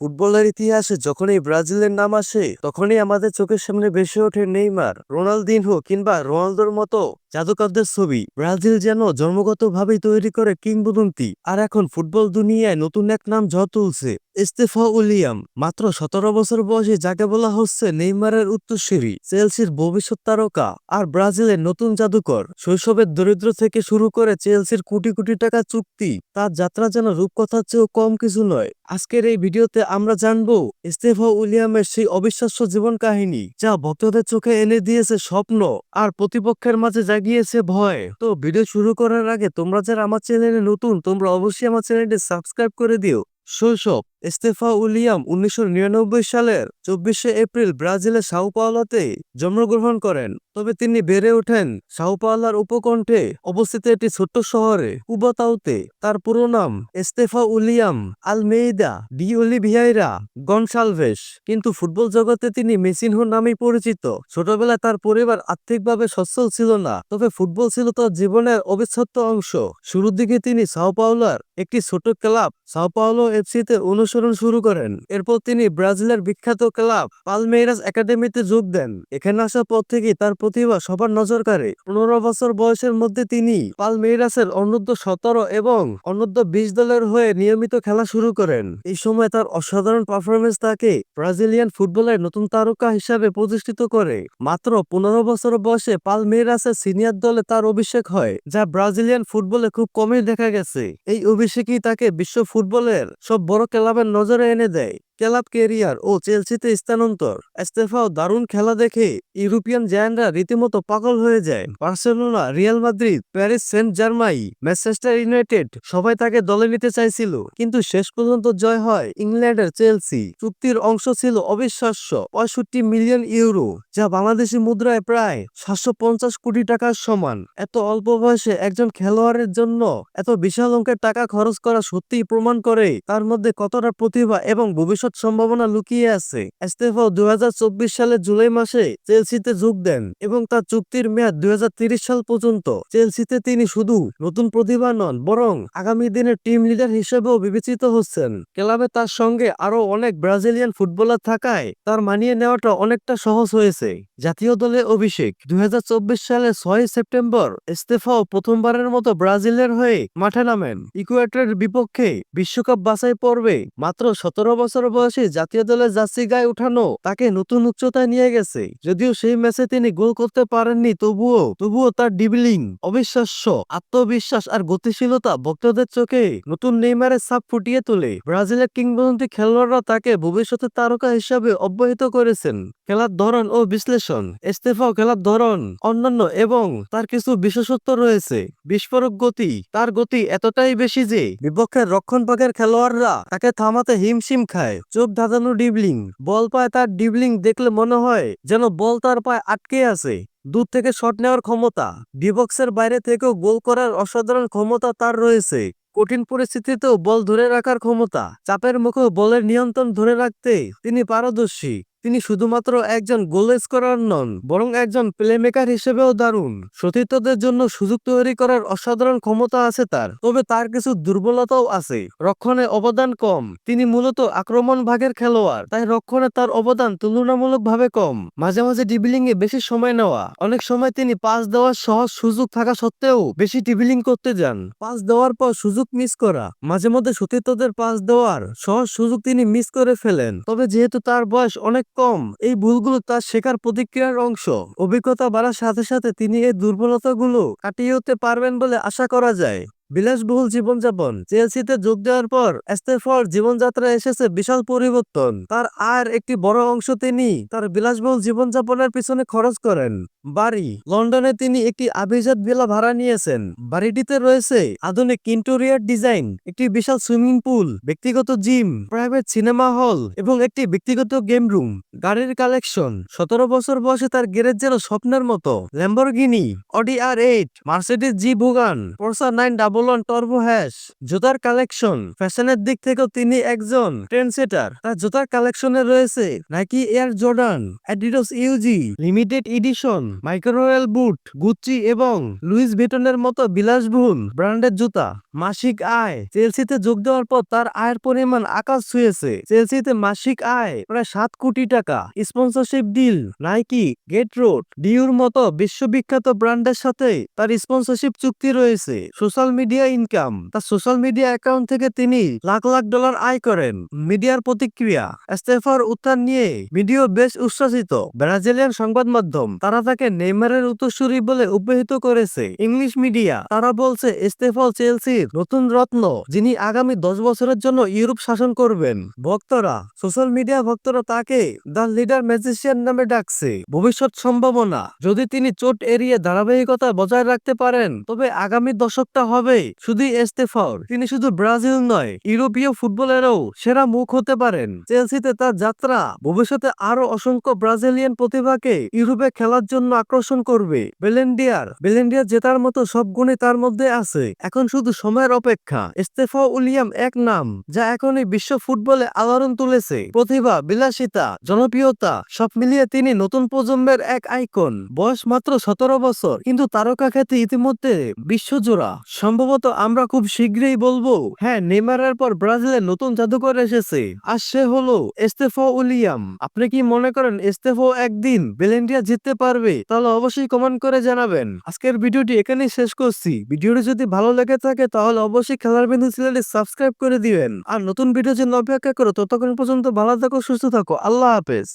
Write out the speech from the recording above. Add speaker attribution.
Speaker 1: ফুটবলের ইতিহাসে যখনই ব্রাজিলের নাম আসে, তখনই আমাদের চোখের সামনে ভেসে ওঠে নেইমার, রোনালদিনহো কিংবা রোনালদোর মতো জাদুকরদের ছবি। ব্রাজিল যেন জন্মগতভাবেই তৈরি করে কিংবদন্তি, আর এখন ফুটবল দুনিয়ায় নতুন এক নাম ঝড় তুলছে ইস্তেফা উলিয়াম। মাত্র সতেরো বছর বয়সে যাকে বলা হচ্ছে নেইমারের উত্তরসূরি, চেলসির ভবিষ্যৎ তারকা, আর ব্রাজিলের নতুন জাদুকর। শৈশবের দরিদ্র থেকে শুরু করে চেলসির কোটি কোটি টাকা চুক্তি, তার যাত্রা যেন রূপকথার চেয়েও কম কিছু নয়। আজকের এই ভিডিওতে আমরা জানব ইস্তেফা উলিয়ামের সেই অবিশ্বাস্য জীবন কাহিনী, যা ভক্তদের চোখে এনে দিয়েছে স্বপ্ন, আর প্রতিপক্ষের মাঝে জাগিয়েছে ভয়। তো ভিডিও শুরু করার আগে তোমরা যারা আমার চ্যানেলে নতুন, তোমরা অবশ্যই আমার চ্যানেলটি সাবস্ক্রাইব করে দিও। শৈশব, ইস্তেফা উলিয়াম উনিশশো নিরানব্বই সালের চব্বিশে এপ্রিল ব্রাজিলের সাউ পাওলাতে জন্মগ্রহণ করেন। তবে তিনি বেড়ে ওঠেন সাউ পাওলার উপকণ্ঠে অবস্থিত একটি ছোট্ট শহরে কুবাতাউতে তার পুরো নাম Estevao Willian Almeida de Oliveira Goncalves. কিন্তু ফুটবল জগতে তিনি মেসিনহো নামেই পরিচিত। ছোটবেলায় তার পরিবার আর্থিকভাবে সচ্ছল ছিল না, তবে ফুটবল ছিল তার জীবনের অবিচ্ছেদ্য অংশ। শুরুর দিকে তিনি সাও পাওলার একটি ছোট ক্লাব সাও পাওলো এফসিতে অনুসরণ শুরু করেন। এরপর তিনি ব্রাজিলের বিখ্যাত ক্লাব পালমেইরাস একাডেমিতে যোগ দেন। এখানে আসার পর থেকেই তার প্রতিভা সবার নজর কাড়ে। পনেরো বছর বয়সের মধ্যে তিনি পালমেইরাসের অনূর্ধ্ব সতেরো এবং অনূর্ধ্ব বিশ দলের হয়ে নিয়মিত খেলা শুরু করেন। এই সময় তার অসাধারণ পারফরমেন্স তাকে ব্রাজিলিয়ান ফুটবলের নতুন তারকা হিসাবে প্রতিষ্ঠিত করে। মাত্র পনেরো বছর বয়সে পালমেইরাসের সিনিয়র দলে তার অভিষেক হয়, যা ব্রাজিলিয়ান ফুটবলে খুব কমই দেখা গেছে। এই অভিষেকই তাকে বিশ্ব ফুটবলের সব বড় ক্লাবের নজরে এনে দেয়? ক্লাব কেরিয়ার ও চেলসিতে স্থানান্তর। এস্তেফাও দারুণ খেলা দেখে ইউরোপিয়ান জায়ান্টরা রীতিমতো পাগল হয়ে যায়। Barcelona, Real Madrid, Paris Saint Germain Manchester United সবাই তাকে দলে নিতে চাইছিল। কিন্তু শেষ পর্যন্ত জয় হয় ইংল্যান্ডের চেলসি। চুক্তির অংশ ছিল অবিশ্বাস্য পঁয়ষট্টি মিলিয়ন ইউরো, যা বাংলাদেশি মুদ্রায় প্রায় সাতশো পঞ্চাশ কোটি টাকার সমান। এত অল্প বয়সে একজন খেলোয়াড়ের জন্য এত বিশাল অঙ্কের টাকা খরচ করা সত্যিই প্রমাণ করে তার মধ্যে কতটা প্রতিভা এবং ভবিষ্যৎ সম্ভাবনা লুকিয়ে আছে। এস্তেফাও দুই সালের জুলাই মাসে চেলসিতে যোগ দেন এবং তার চুক্তির মেয়াদ দুই সাল পর্যন্ত। চেলসিতে তিনি শুধু নতুন প্রতিভা নন, বরং আগামী দিনের টিম লিডার হিসেবেও বিবেচিত হচ্ছেন। ক্লাবে তার সঙ্গে আরও অনেক ব্রাজিলিয়ান ফুটবলার থাকায় তার মানিয়ে নেওয়াটা অনেকটা সহজ হয়েছে। জাতীয় দলে অভিষেক দুই সালে ছয় সেপ্টেম্বর ইস্তেফাও প্রথমবারের মতো ব্রাজিলের হয়ে মাঠে নামেন। ইকুয়েটরের বিপক্ষে বিশ্বকাপ বাছাই পর্বে মাত্র সতেরো বছর বয়সে জাতীয় দলের জার্সি গায়ে উঠানো তাকে নতুন উচ্চতায় নিয়ে গেছে। যদিও সেই ম্যাচে তিনি গোল করতে পারেননি, তবুও তবুও তার ডিবলিং, অবিশ্বাস্য আত্মবিশ্বাস আর গতিশীলতা ভক্তদের চোখে নতুন নেইমারের ছাপ ফুটিয়ে তোলে। ব্রাজিলের কিংবদন্তি খেলোয়াড়রা তাকে ভবিষ্যতের তারকা হিসাবে অব্যাহত করেছেন। খেলার ধরন ও বিশ্লেষণ ইস্তেফাও খেলার ধরন, অন্যান্য এবং তার কিছু বিশেষত্ব রয়েছে। বিস্ফোরক গতি, তার গতি এতটাই বেশি যে বিপক্ষের রক্ষণ ভাগের খেলোয়াড়রা তাকে থামাতে হিমশিম খায়। চোখ ধাঁধানো ডিবলিং। বল পায় তার ডিবলিং দেখলে মনে হয় যেন বল তার পায়ে আটকে আছে। দূর থেকে শট নেওয়ার ক্ষমতা। ডিবক্সের বাইরে থেকেও গোল করার অসাধারণ ক্ষমতা তার রয়েছে। কঠিন পরিস্থিতিতেও বল ধরে রাখার ক্ষমতা। চাপের মুখে বলের নিয়ন্ত্রণ ধরে রাখতে তিনি পারদর্শী। তিনি শুধুমাত্র একজন গোল স্কোরার নন, বরং একজন প্লেমেকার হিসেবেও দারুণ। সতীর্থদের জন্য সুযোগ তৈরি করার অসাধারণ ক্ষমতা আছে তার, তবে তার কিছু দুর্বলতাও আছে। রক্ষণে অবদান কম, তিনি মূলত আক্রমণ ভাগের খেলোয়াড়, তাই রক্ষণে তার অবদান তুলনামূলকভাবে কম। মাঝে মাঝে ডিবিলিং এ বেশি সময় নেওয়া, অনেক সময় তিনি পাস দেওয়ার সহজ সুযোগ থাকা সত্ত্বেও বেশি ডিবিলিং করতে যান। পাস দেওয়ার পর সুযোগ মিস করা, মাঝে মধ্যে সতীর্থদের পাস দেওয়ার সহজ সুযোগ তিনি মিস করে ফেলেন। তবে যেহেতু তার বয়স অনেক কম। এই ভুলগুলো তার শেখার প্রতিক্রিয়ার অংশ। অভিজ্ঞতা বাড়ার সাথে সাথে তিনি এই দুর্বলতাগুলো কাটিয়ে উঠতে পারবেন বলে আশা করা যায়। বিলাসবহুল জীবনযাপন। চেলসিতে যোগ দেওয়ার পর এস্তেফর জীবনযাত্রায় এসেছে বিশাল পরিবর্তন। তার আয়ের একটি বড় অংশ তিনি তার বিলাসবহুল জীবনযাপনের পিছনে খরচ করেন। বাড়ি। লন্ডনে তিনি একটি আভিজাত ভিলা ভাড়া নিয়েছেন। বাড়িটিতে রয়েছে আধুনিক ইন্টেরিয়র ডিজাইন, একটি বিশাল সুইমিং পুল, ব্যক্তিগত জিম, প্রাইভেট সিনেমা হল এবং একটি ব্যক্তিগত গেম রুম। গাড়ির কালেকশন, সতেরো বছর বয়সে তার গ্যারেজ যেন স্বপ্নের মতো। Lamborghini, Audi R eight, Mercedes G wagon, Porsche nine double বলুন টর্বো জুতার কালেকশন ফ্যাশনের দিক থেকেও তিনি একজন ট্রেন্ডসেটার তার জুতার কালেকশনে রয়েছে Nike Air Jordan Adidas UGG limited edition Mercurial boot Gucci এবং লুইস ভিটনের মতো বিলাসবহুল ব্র্যান্ডের জুতা। মাসিক আয় চেলসিতে যোগ দেওয়ার পর তার আয়ের পরিমাণ আকাশ ছুঁয়েছে। চেলসিতে মাসিক আয়, প্রায় সাত কোটি টাকা। Sponsorship deal Nike Gatorade ডিউর মতো বিশ্ববিখ্যাত ব্র্যান্ডের সাথে তার স্পন্সরশিপ চুক্তি রয়েছে। সোশ্যাল মিডিয়া ইনকাম তার সোশ্যাল মিডিয়া অ্যাকাউন্ট থেকে তিনি লাখ লাখ ডলার আয় করেন। মিডিয়ার প্রতিক্রিয়া স্টেফার উত্থান নিয়ে ভিডিও বেশ উচ্ছ্বাসিত। ব্রাজিলিয়ান সংবাদ মাধ্যম, তারা তাকে নেইমারের উত্তরসূরি বলে অভিহিত করেছে। ইংলিশ মিডিয়া, তারা বলছে স্টেফল চেলসির নতুন রত্ন, যিনি আগামী দশ বছরের জন্য ইউরোপ শাসন করবেন। ভক্তরা সোশ্যাল মিডিয়া ভক্তরা তাকে দ্য লিডার ম্যাজিশিয়ান নামে ডাকছে। ভবিষ্যৎ সম্ভাবনা, যদি তিনি চোট এড়িয়ে ধারাবাহিকতা বজায় রাখতে পারেন, তবে আগামী দশকটা হবে শুধু এস্তেফর তিনি শুধু ব্রাজিল নয়, ইউরোপীয় ফুটবলেরও সেরা মুখ হতে পারেন। চেলসিতে তার যাত্রা ভবিষ্যতে আরও অসংখ্য ব্রাজিলিয়ান প্রতিভাকে ইউরোপে খেলার জন্য আকর্ষণ করবে। বেলেন্ডিয়ার বেলেন্ডিয়ার জেতার মতো সব গুণই তার মধ্যে আছে। এখন শুধু সময়ের অপেক্ষা। ইস্তেফা উলিয়াম এক নাম, যা এখনই বিশ্ব ফুটবলে আলোড়ন তুলেছে। প্রতিভা, বিলাসিতা, জনপ্রিয়তা, সব মিলিয়ে তিনি নতুন প্রজন্মের এক আইকন। বয়স মাত্র সতেরো বছর, কিন্তু তারকা খ্যাতি ইতিমধ্যে বিশ্বজোড়া। সম্ভবত আমরা খুব শীঘ্রই বলব। হ্যাঁ নেমারের পর ব্রাজিলের নতুন জাদুকর এসেছে। আর সে হলো এস্তেফো উলিয়াম। আপনি কি মনে করেন এস্তেফো একদিন বেলেন্ডিয়া জিততে পারবে? তাহলে অবশ্যই কমেন্ট করে জানাবেন। আজকের ভিডিওটি এখানেই শেষ করছি। ভিডিওটি যদি ভালো লেগে থাকে, তাহলে অবশ্যই খেলার বিন্দু চ্যানেলটি সাবস্ক্রাইব করে দিবেন। আর নতুন ভিডিও জন্য অপেক্ষা করো। ততক্ষণ পর্যন্ত ভালো থাকো, সুস্থ থাকো। আল্লাহ হাফেজ।